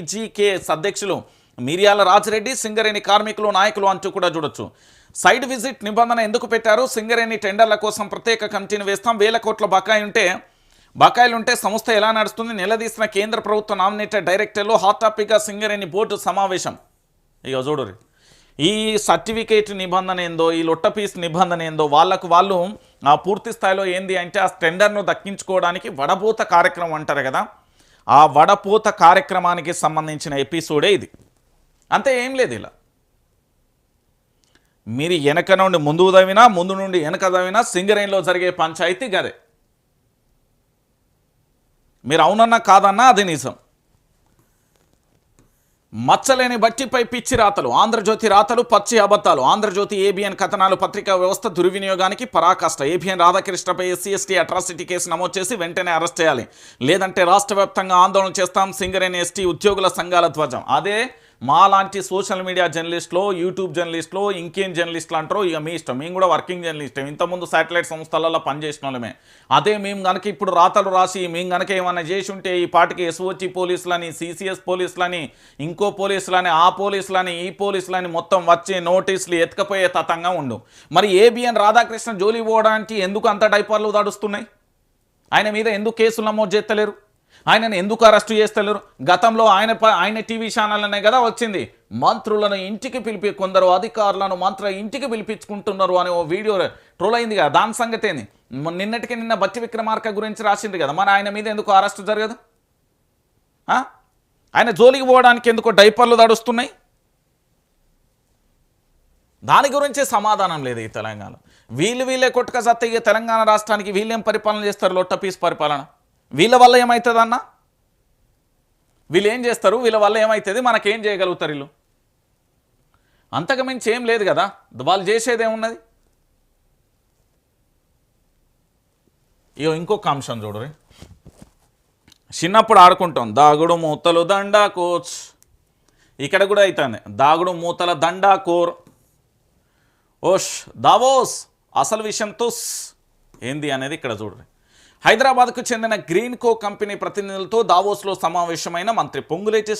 GKS అధ్యక్షులు మిరియాల రాజిరెడ్డి సింగరేణి కార్మికులు నాయకులు అంటూ కూడా చూడొచ్చు. సైడ్ విజిట్ నిబంధన ఎందుకు పెట్టారు? సింగరేణి టెండర్ల కోసం ప్రత్యేక కమిటీని వేస్తాం. వేల కోట్ల బకాయి ఉంటే బకాయిలు ఉంటే సంస్థ ఎలా నడుస్తుంది? నిలదీసిన కేంద్ర ప్రభుత్వ నామినేటెడ్ డైరెక్టర్లు హాట్ టాపిక్గా సింగరేణి బోర్డు సమావేశం. ఇక చూడరు ఈ సర్టిఫికేట్ నిబంధన ఏందో ఈ లొట్ట పీస్ నిబంధన ఏందో వాళ్ళకు వాళ్ళు ఆ పూర్తి స్థాయిలో ఏంది అంటే ఆ టెండర్ను దక్కించుకోవడానికి వడబూత కార్యక్రమం అంటారు కదా. ఆ వడపోత కార్యక్రమానికి సంబంధించిన ఎపిసోడే ఇది. అంతే ఏం లేదు ఇలా. మీరు వెనక నుండి ముందు తవ్వినా ముందు నుండి వెనక దవినా సింగరేణిలో జరిగే పంచాయతీ గదే. మీరు అవునన్నా కాదన్నా అది నిజం. మచ్చలేని బట్టిపై పిచ్చి రాతలు ఆంధ్రజ్యోతి రాతలు పచ్చి అబద్ధాలు. ఆంధ్రజ్యోతి ఏబిఎన్ కథనాలు పత్రికా వ్యవస్థ దుర్వినియోగానికి పరాకాష్ట. ఏబిఎన్ రాధాకృష్ణపై ఎస్సీ ఎస్టీ అట్రాసిటీ కేసు నమోదు చేసి వెంటనే అరెస్ట్ చేయాలి. లేదంటే రాష్ట్ర ఆందోళన చేస్తాం సింగరేణి ఎస్టీ ఉద్యోగుల సంఘాల ధ్వజం. అదే మాలాంటి సోషల్ మీడియా జర్నలిస్ట్లో యూట్యూబ్ జర్నలిస్ట్లో ఇంకేం జర్నలిస్టులు అంటారో ఇక మీ ఇష్టం. మేము కూడా వర్కింగ్ జర్నలిస్టే. ఇంతకుముందు శాటిలైట్ సంస్థలలో పనిచేసిన వాళ్ళమే. అదే మేము కనుక ఇప్పుడు రాతలు రాసి మేము కనుక ఏమైనా చేసి ఉంటే ఈ పాటికి ఎస్ఓటి పోలీసులని సిసిఎస్ పోలీసులని ఇంకో పోలీసులని ఆ పోలీసులని ఈ పోలీసులని మొత్తం వచ్చే నోటీసులు ఎత్తుకపోయే తతంగా ఉండు. మరి ఏబిఎన్ రాధాకృష్ణ జోలి పోవడానికి ఎందుకు అంత డైపర్లు దాడుస్తున్నాయి? ఆయన మీద ఎందుకు కేసులు నమోదు చేస్తలేరు? ఆయనను ఎందుకు అరెస్టు చేస్తలేరు? గతంలో ఆయన ప- ఆయన టీవీ ఛానళ్ళనే కదా వచ్చింది. మంత్రులను ఇంటికి పిలిపి కొందరు అధికారులను మంత్రుల ఇంటికి పిలిపించుకుంటున్నారు అనే ఓ వీడియో ట్రోల్ అయింది కదా. దాని సంగతి ఏంది? నిన్నటికి నిన్న బట్టి విక్రమార్క గురించి రాసింది కదా. మరి ఆయన మీద ఎందుకు అరెస్టు జరగదు? ఆయన జోలికి పోవడానికి ఎందుకో డైపర్లు దడుస్తున్నాయి దాని గురించే సమాధానం లేదు ఈ తెలంగాణ వీళ్ళు వీళ్ళే కొట్టుక సత్త తెలంగాణ రాష్ట్రానికి వీళ్ళేం పరిపాలన చేస్తారు? లొట్ట పీస్ పరిపాలన. వీళ్ళ వల్ల ఏమవుతుంది అన్న వీళ్ళు ఏం చేస్తారు? వీళ్ళ వల్ల ఏమవుతుంది మనకేం చేయగలుగుతారు వీళ్ళు? అంతకు మించి ఏం లేదు కదా. వాళ్ళు చేసేది ఏమున్నది? ఇంకొక అంశం చూడరు చిన్నప్పుడు ఆడుకుంటాం. దాగుడు మూతలు దండా కోచ్. ఇక్కడ కూడా అవుతుంది దాగుడు మూతల దండా కోర్. ఓష్ దావోస్ అసలు విషయం తుస్. ఏంది అనేది ఇక్కడ చూడండి హైదరాబాద్కు చెందిన గ్రీన్ కో కంపెనీ ప్రతినిధులతో దావోస్లో సమావేశమైన మంత్రి పొంగులేటి